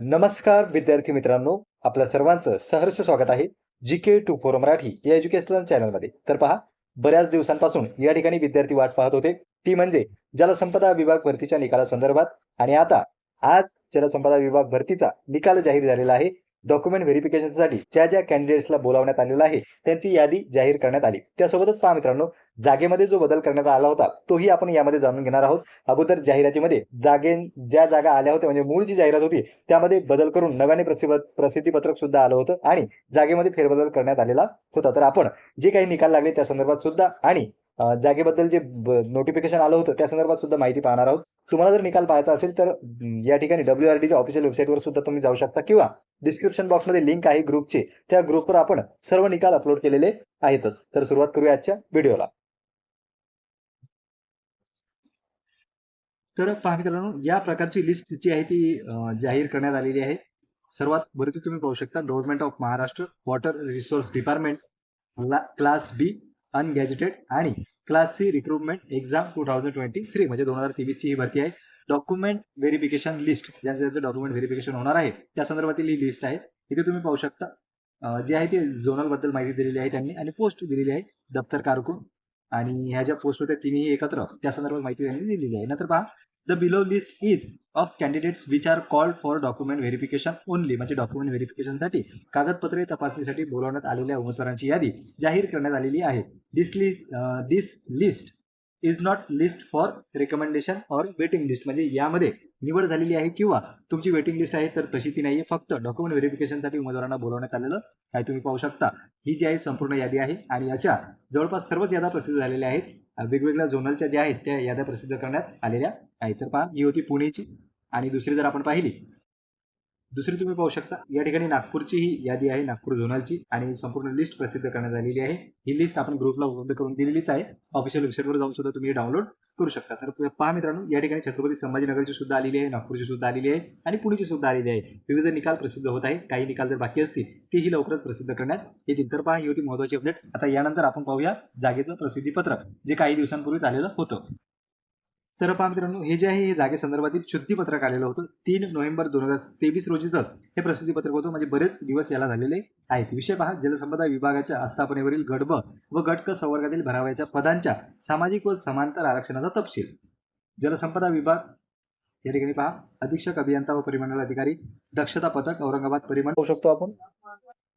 नमस्कार विद्यार्थी मित्रांनो. आपल्या सर्वांचं सहर्ष स्वागत आहे G K two four Marathi या एज्युकेशनल चॅनलमध्ये तर पहा बऱ्याच दिवसांपासून या ठिकाणी विद्यार्थी वाट पाहत होते. ती म्हणजे जलसंपदा विभाग भरतीच्या निकालासंदर्भात. आणि आता आज जलसंपदा विभाग भरतीचा निकाल जाहीर झालेला आहे. डॉक्युमेंट व्हेरिफिकेशनसाठी ज्या ज्या कॅन्डिडेट्सला बोलावण्यात आलेलं आहे त्यांची यादी जाहीर करण्यात आली. त्यासोबतच पहा मित्रांनो जागेमध्ये जो बदल करण्यात आला होता तोही आपण यामध्ये जाणून घेणार आहोत. अगोदर जाहिरातीमध्ये जागे ज्या जागा आल्या होत्या म्हणजे मूळ जी जाहिरात होती त्यामध्ये बदल करून नव्याने प्रसिद्ध प्रसिद्धीपत्रक सुद्धा आलं होतं आणि जागेमध्ये फेरबदल करण्यात आलेला होता. तर आपण जे काही निकाल लागले त्या संदर्भात सुद्धा आणि जागेबद्दल जे नोटिफिकेशन आलं होतं त्या संदर्भात सुद्धा माहिती पाहणार आहोत. तुम्हाला जर निकाल पाहायचा असेल तर या ठिकाणी डब्ल्यू आर डीच्या ऑफिशियल वेबसाईटवर सुद्धा तुम्ही जाऊ शकता किंवा डिस्क्रिप्शन बॉक्समध्ये लिंक आहे ग्रुपची त्या ग्रुपवर आपण सर्व निकाल अपलोड केलेले आहेतच. तर सुरुवात करूया आजच्या व्हिडिओला तर पहा मित्रांनो या प्रकारची लिस्ट जी आहे ती जाहीर करण्यात आलेली आहे. सर्वात वरती तुम्ही पाहू शकता government of Maharashtra water resource department class B ungazetted आणि class C recruitment exam two thousand twenty three म्हणजे दोन हजार तेवीसची ही भरती आहे. डॉक्युमेंट व्हेरिफिकेशन लिस्ट ज्या ज्याचं डॉक्युमेंट व्हेरिफिकेशन होणार आहे त्या संदर्भातील ही लिस्ट आहे. इथे तुम्ही पाहू शकता जे आहे ते झोनलबद्दल माहिती दिलेली आहे त्यांनी आणि पोस्ट दिलेली आहे दफ्तर कारकून. आणि ह्या ज्या पोस्ट होत्या तिन्ही एकत्र त्या संदर्भात माहिती त्यांनी दिलेली आहे. नंतर पहा the below list is of candidates which are called for document verification only म्हणजे डॉक्युमेंट व्हेरिफिकेशनसाठी कागदपत्रे तपासणीसाठी बोलावण्यात आलेल्या उमेदवारांची यादी जाहीर करण्यात आलेली आहे. This list this list is not list for recommendation or waiting list म्हणजे यामध्ये निवड झालेली आहे किंवा तुमची वेटिंग लिस्ट आहे तर तशी ती नाही आहे फक्त डॉक्युमेंट व्हेरिफिकेशनसाठी उमेदवारांना बोलवण्यात आलेलं काय तुम्ही पाहू शकता ही जी आहे संपूर्ण यादी आहे. आणि अशा जवळपास सर्वच याद्या प्रसिद्ध झालेल्या आहेत. वेगवेगळ्या झोनलच्या ज्या आहेत त्या याद्या प्रसिद्ध करण्यात आलेल्या आहेत. तर पहा ही होती पुणेची. आणि दुसरी जर आपण पाहिली दुसरी तुम्ही पाहू शकता या ठिकाणी नागपूरची ही यादी आहे नागपूर झोनलची आणि संपूर्ण लिस्ट प्रसिद्ध करण्यात आलेली आहे. ही लिस्ट आपण ग्रुपला उपलब्ध करून दिलेलीच आहे. ऑफिशियल वेबसाईटवर जाऊन सुद्धा तुम्ही डाउनलोड करू शकता. तर पहा मित्रांनो या ठिकाणी छत्रपती संभाजीनगरची सुद्धा आलेली आहे नागपूरची सुद्धा आलेली आहे आणि पुणेची सुद्धा आलेली आहे. विविध निकाल प्रसिद्ध होत आहे काही निकाल जर बाकी असतील तेही लवकरच प्रसिद्ध करण्यात येतील. तर पहा ही होती महत्वाची अपडेट आता यानंतर आपण पाहूया जागेचं प्रसिद्धीपत्रक जे काही दिवसांपूर्वीच आलेलं होतं. तर पहा मित्रांनो हे जे आहे हे जागेसंदर्भातील शुद्धीपत्रक आलेलं होतं. तीन नोव्हेंबर दोन हजार तेवीस रोजीच हे प्रसिद्धीपत्रक होतं. म्हणजे बरेच दिवस याला झालेले आहेत. विषय पहा जलसंपदा विभागाच्या आस्थापनेवरील गडब व गटक संवर्गातील भरावयाच्या पदांच्या सामाजिक व समांतर आरक्षणाचा तपशील. जलसंपदा विभाग या ठिकाणी पहा अधीक्षक अभियंता व परिमंडळ अधिकारी दक्षता पथक औरंगाबाद परिमंडळ होऊ शकतो आपण.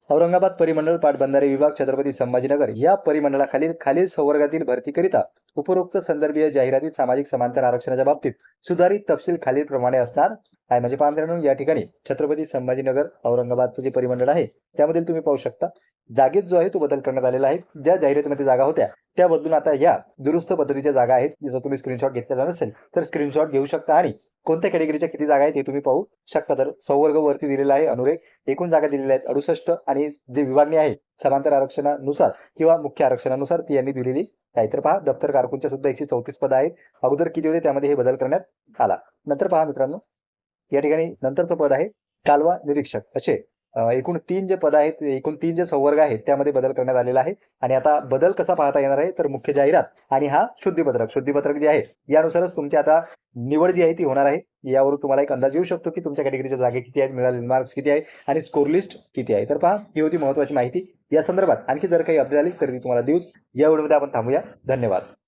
औरंगाबाद परिमंडळ पाटबंधारे विभाग छत्रपती संभाजीनगर या परिमंडळाखालील खालील संवर्गातील भरतीकरिता उपरोक्त संदर्भीय जाहिराती सामाजिक समांतर आरक्षणाच्या बाबतीत सुधारित तपशील खालील प्रमाणे असणार आहे. म्हणजे पहा या ठिकाणी छत्रपती संभाजीनगर औरंगाबादचं जे परिमंडळ आहे त्यामधील तुम्ही पाहू शकता. जागेत जो आहे तो बदल करण्यात आलेला आहे. ज्या जाहिरातीमध्ये जागा होत्या त्या बदलून आता या दुरुस्त पद्धतीच्या जागा आहेत. जर तुम्ही स्क्रीनशॉट घेतलेला नसेल तर स्क्रीनशॉट घेऊ शकता. आणि कोणत्या कॅटेगरीच्या किती जागा आहेत ते तुम्ही पाहू शकता. तर संवर्ग वरती दिलेला आहे अनुरेख. एकूण जागा दिलेल्या आहेत अडुसष्ट आणि जे विभागणी आहे समांतर आरक्षणानुसार किंवा मुख्य आरक्षणानुसार ती यांनी दिलेली. आहे तर पहा दप्तर कारकूनच्या सुद्धा एकशे चौतीस पद आहेत. अगोदर किती होते त्यामध्ये हे बदल करण्यात आला. नंतर पहा मित्रांनो या ठिकाणी नंतरचं पद आहे कालवा निरीक्षक. असे एकूण तीन जे पद आहेत एकूण तीन जे संवर्ग आहेत त्यामध्ये बदल करण्यात आलेला आहे. आणि आता बदल कसा पाहता येणार आहे तर मुख्य जाहिरात आणि हा शुद्धीपत्रक. शुद्धीपत्रक जे आहे यानुसारच तुमची आता निवड जी आहे ती होणार आहे. यावरून तुम्हाला एक अंदाज येऊ शकतो की तुमच्या कॅटेगरीच्या जागे किती आहेत मिळालेले मार्क्स किती आहे आणि स्कोर लिस्ट किती आहे. तर पहा ही होती महत्वाची माहिती. या संदर्भात आणखी जर काही अपडेट आली तर ती तुम्हाला देऊच या व्हिडिओमध्ये आपण थांबूया. धन्यवाद.